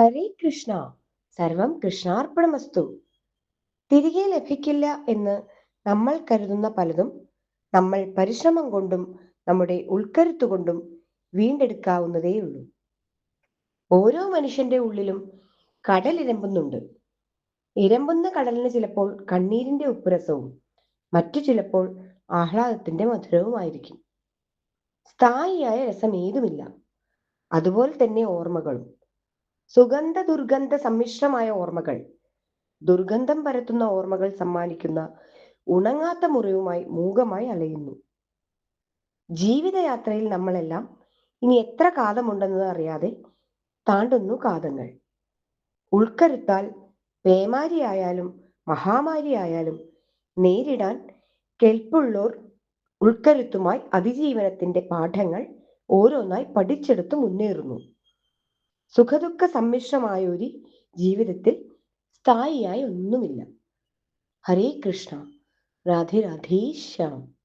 ഹരേ കൃഷ്ണ സർവം കൃഷ്ണാർപ്പണമസ്തു. തിരികെ ലഭിക്കില്ല എന്ന് നമ്മൾ കരുതുന്ന പലതും നമ്മൾ പരിശ്രമം കൊണ്ടും നമ്മുടെ ഉൾക്കരുത്തുകൊണ്ടും വീണ്ടെടുക്കാവുന്നതേയുള്ളൂ. ഓരോ മനുഷ്യന്റെ ഉള്ളിലും കടൽ ഇരമ്പുന്നുണ്ട്. ഇരമ്പുന്ന കടലിന് ചിലപ്പോൾ കണ്ണീരിന്റെ ഉപ്പുരസവും മറ്റു ചിലപ്പോൾ ആഹ്ലാദത്തിന്റെ മധുരവുമായിരിക്കും. സ്ഥായിയായ രസം ഏതുമില്ല. അതുപോലെ തന്നെ ഓർമ്മകളും. സുഗന്ധ ദുർഗന്ധ സമ്മിശ്രമായ ഓർമ്മകൾ. ദുർഗന്ധം പരത്തുന്ന ഓർമ്മകൾ സമ്മാനിക്കുന്ന ഉണങ്ങാത്ത മുറിവുമായി മൂകമായി അലയുന്നു. ജീവിതയാത്രയിൽ നമ്മളെല്ലാം ഇനി എത്ര കാതമുണ്ടെന്നത് അറിയാതെ താണ്ടുന്നു കാതങ്ങൾ. ഉൾക്കരുത്താൽ പേമാരിയായാലും മഹാമാരിയായാലും നേരിടാൻ കെൽപ്പുള്ളോർ ഉൾക്കരുത്തുമായി അതിജീവനത്തിന്റെ പാഠങ്ങൾ ഓരോന്നായി പഠിച്ചെടുത്ത് മുന്നേറുന്നു. സുഖദുഃഖ സമ്മിശ്രമായൊരു ജീവിതത്തിൽ സ്ഥായിയായി ഒന്നുമില്ല. ഹരേ കൃഷ്ണ. രാധേ രാധേ ശ്യാം.